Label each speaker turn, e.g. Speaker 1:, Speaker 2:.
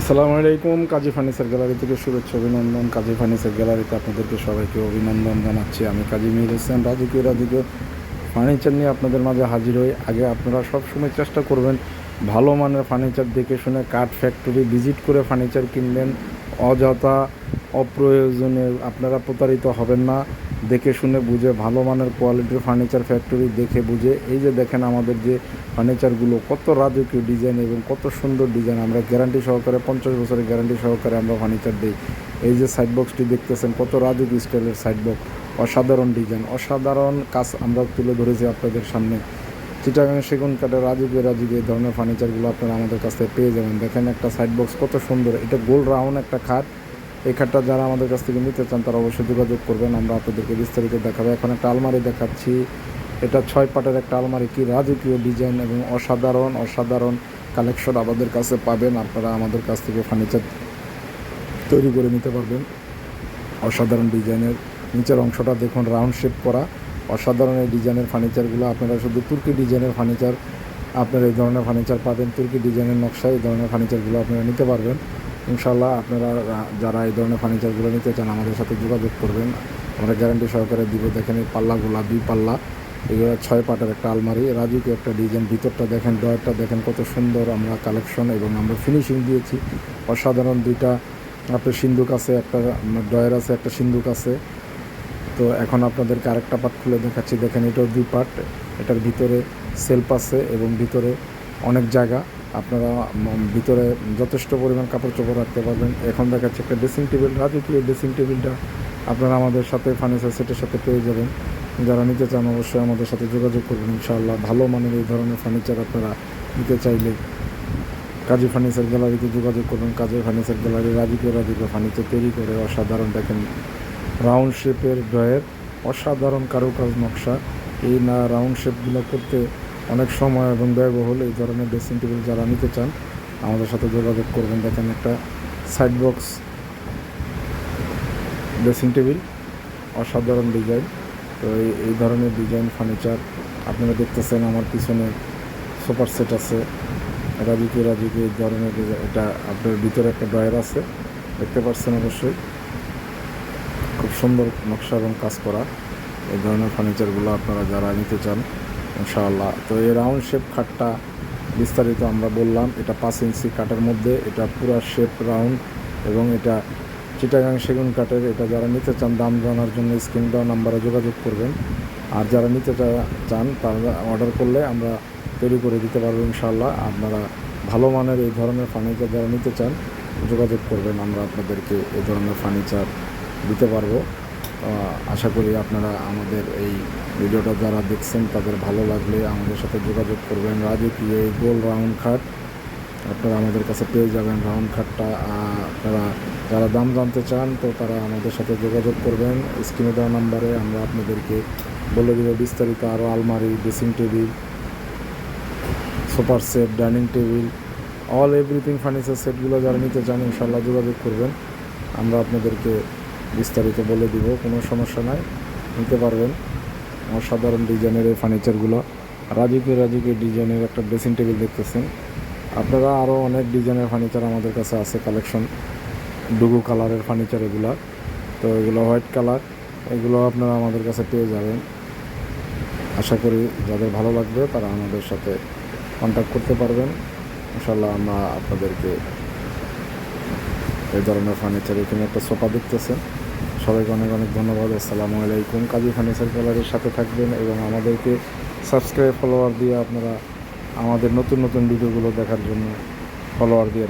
Speaker 1: আসসালামু আলাইকুম, কাজী furniture gallery থেকে শুভেচ্ছা, অভিনন্দন। কাজী ফার্নিচার গ্যালারিতে আপনাদেরকে সবাইকে অভিনন্দন জানাচ্ছি। আমি কাজী মির হোসেন, রাজকীয় রাজকীয় ফার্নিচার নিয়ে আপনাদের মাঝে হাজির হই। আগে আপনারা সবসময় চেষ্টা করবেন ভালো মানের ফার্নিচার দেখে শুনে কাঠ ফ্যাক্টরি ভিজিট করে ফার্নিচার কিনবেন। অযথা অপ্রয়োজনে আপনারা প্রতারিত হবেন না। দেখে শুনে বুঝে, ভালো মানের কোয়ালিটির ফার্নিচার ফ্যাক্টরি দেখে বুঝে। এই যে দেখেন আমাদের যে ফার্নিচারগুলো কত রাজকীয় ডিজাইন এবং কত সুন্দর ডিজাইন আমরা গ্যারান্টি সহকারে, পঞ্চাশ বছরের গ্যারান্টি সহকারে আমরা ফার্নিচার দিই। এই যে সাইড বক্সটি দেখতেছেন, কত রাজকীয় স্টাইলের সাইড বক্স অসাধারণ ডিজাইন অসাধারণ কাজ আমরা তুলে ধরেছি আপনাদের সামনে। চিটাগাং সেগুন কাঠের রাজকীয় রাজকীয় এই ধরনের ফার্নিচারগুলো আপনারা আমাদের কাছ থেকে পেয়ে যাবেন। দেখেন একটা সাইড বক্স কত সুন্দর, এটা গোল রাউন্ড একটা খাট। এই খাটটা যারা আমাদের কাছ থেকে নিতে চান, তারা অবশ্যই যোগাযোগ করবেন। আমরা আপনাদেরকে বিস্তারিত দেখাবো। এখন একটা আলমারি দেখাচ্ছি। এটা ছয় পাটের একটা আলমারি, কি রাজকীয় ডিজাইন এবং অসাধারণ অসাধারণ কালেকশন আমাদের কাছে পাবেন। আপনারা আমাদের কাছ থেকে ফার্নিচার তৈরি করে নিতে পারবেন। অসাধারণ ডিজাইনের নিচের অংশটা দেখুন, রাউন্ড শেপ করা। অসাধারণ এই ডিজাইনের ফার্নিচারগুলো, আপনারা শুধু তুর্কি ডিজাইনের ফার্নিচার, আপনারা এই ধরনের ফার্নিচার পাবেন। তুর্কি ডিজাইনের নকশা এই ধরনের ফার্নিচারগুলো আপনারা নিতে পারবেন। ইনশাল্লাহ আপনারা যারা এই ধরনের ফার্নিচারগুলো নিতে চান আমাদের সাথে যোগাযোগ করবেন। আমরা গ্যারান্টি সহকারে দিব, দেখেন এই পাল্লাগুলা দুই পাল্লা, এগুলো ছয় পাটের একটা আলমারি রাজুকে একটা ডিজাইন, ভিতরটা দেখেন ডয়ারটা দেখেন, কত সুন্দর আমরা কালেকশন এবং আমরা ফিনিশিং দিয়েছি। অসাধারণ দুইটা আপনার সিন্দুক আছে, একটা ডয়ার আছে, একটা সিন্দুক আছে। তো এখন আপনাদেরকে আরেকটা পার্ট খুলে দেখাচ্ছি, দেখেন এটাও দুই পার্ট এটার ভিতরে সেলফ আছে এবং ভিতরে অনেক জায়গা। আপনারা ভিতরে যথেষ্ট পরিমাণ কাপড় চোপড় রাখতে পারবেন। এখন দেখাচ্ছি একটা ড্রেসিং টেবিল রাজকীয় ড্রেসিং টেবিলটা আপনারা আমাদের সাথে ফার্নিচার সেটের সাথে পেয়ে যাবেন। যারা নিতে চান অবশ্যই আমাদের সাথে যোগাযোগ করবেন, ইনশাআল্লাহ। ভালো মানের এই ধরনের ফার্নিচার আপনারা নিতে চাইলে কাজী ফার্নিচার গ্যালারিতে যোগাযোগ করবেন কাজী ফার্নিচার গ্যালারি রাজকীয় রাজকীয় ফার্নিচার তৈরি করে অসাধারণ দেখেন। রাউন্ড শেপের ড্রয়ের অসাধারণ কারুকাজ নকশা। এই না রাউন্ড শেপগুলো করতে অনেক সময় এবং ব্যয়বহুল এই ধরনের ড্রেসিং টেবিল যারা নিতে চান, আমাদের সাথে যোগাযোগ করবেন। দেখেন একটা সাইড বক্স ড্রেসিং টেবিল অসাধারণ ডিজাইন তো এই ধরনের ডিজাইন ফার্নিচার আপনারা দেখতেছেন, আমার পিছনে সুপার সেট আছে। রাজুকি রাজুকি এই ধরনের এটা আপনার ভিতরে একটা ড্রয়ার আছে, দেখতে পাচ্ছেন অবশ্যই। খুব সুন্দর নকশা এবং কাজ করা এই ধরনের ফার্নিচারগুলো আপনারা যারা নিতে চান ইনশাআল্লাহ। তো এই রাউন্ড শেপ খাটটা বিস্তারিত আমরা বললাম, এটা পাঁচ ইঞ্চি কাঠের মধ্যে, এটা পুরো শেপ রাউন্ড এবং এটা চিটাগাং সেগুন কাঠের, এটা যারা নিতে চান দাম জানার জন্য স্ক্রিন দেওয়া নাম্বারে যোগাযোগ করবেন। আর যারা নিতে চান, তারা অর্ডার করলে আমরা তৈরি করে দিতে পারব ইনশাআল্লাহ। আপনারা ভালো মানের এই ধরনের ফার্নিচার যারা নিতে চান, যোগাযোগ করবেন, আমরা আপনাদেরকে এই ধরনের ফার্নিচার দিতে পারব। আশা করি আপনারা আমাদের এই ভিডিওটা যারা দেখছেন, তাদের ভালো লাগলে আমাদের সাথে যোগাযোগ করবেন। রাজকীয় গোল রাউন্ড খাট, আপনারা আমাদের কাছে পেয়ে যাবেন রাউন্ড খাটটা। আপনারা যারা দাম জানতে চান, তো তারা আমাদের সাথে যোগাযোগ করবেন। স্ক্রিনে দেওয়া নাম্বারে আমরা আপনাদেরকে বলে দেবো বিস্তারিত। আরও আলমারি, ড্রেসিং টেবিল, সোফার set, dining table, all everything furniture সেটগুলো যারা নিতে চান ইনশাল্লাহ যোগাযোগ করবেন। আমরা আপনাদেরকে বিস্তারিত বলে দিব, কোনো সমস্যা নাই। নিতে পারবেন। অসাধারণ ডিজাইনের এই ফার্নিচারগুলো রাজকীয় রাজকীয় ডিজাইনের একটা ড্রেসিং টেবিল দেখতেছেন। আপনারা আরও অনেক ডিজাইনের ফার্নিচার আমাদের কাছে আছে কালেকশন ডুগু কালারের ফার্নিচার এগুলা। তো এগুলো হোয়াইট কালার এগুলো আপনারা আমাদের কাছে পেয়ে যাবেন। আশা করি যাদের ভালো লাগবে তারা আমাদের সাথে কন্ট্যাক্ট করতে পারবেন। ইনশাল্লাহ আমরা আপনাদেরকে এই ধরনের ফার্নিচার এখানে একটা সোফা দেখতেছেন। সবাইকে অনেক অনেক ধন্যবাদ। আসসালামু আলাইকুম। কাজী ফার্নিচার গ্যালারির সাথে থাকবেন এবং আমাদেরকে সাবস্ক্রাইব, ফলোয়ার দিয়ে আপনারা আমাদের নতুন নতুন ভিডিওগুলো দেখার জন্য ফলোয়ার দিয়ে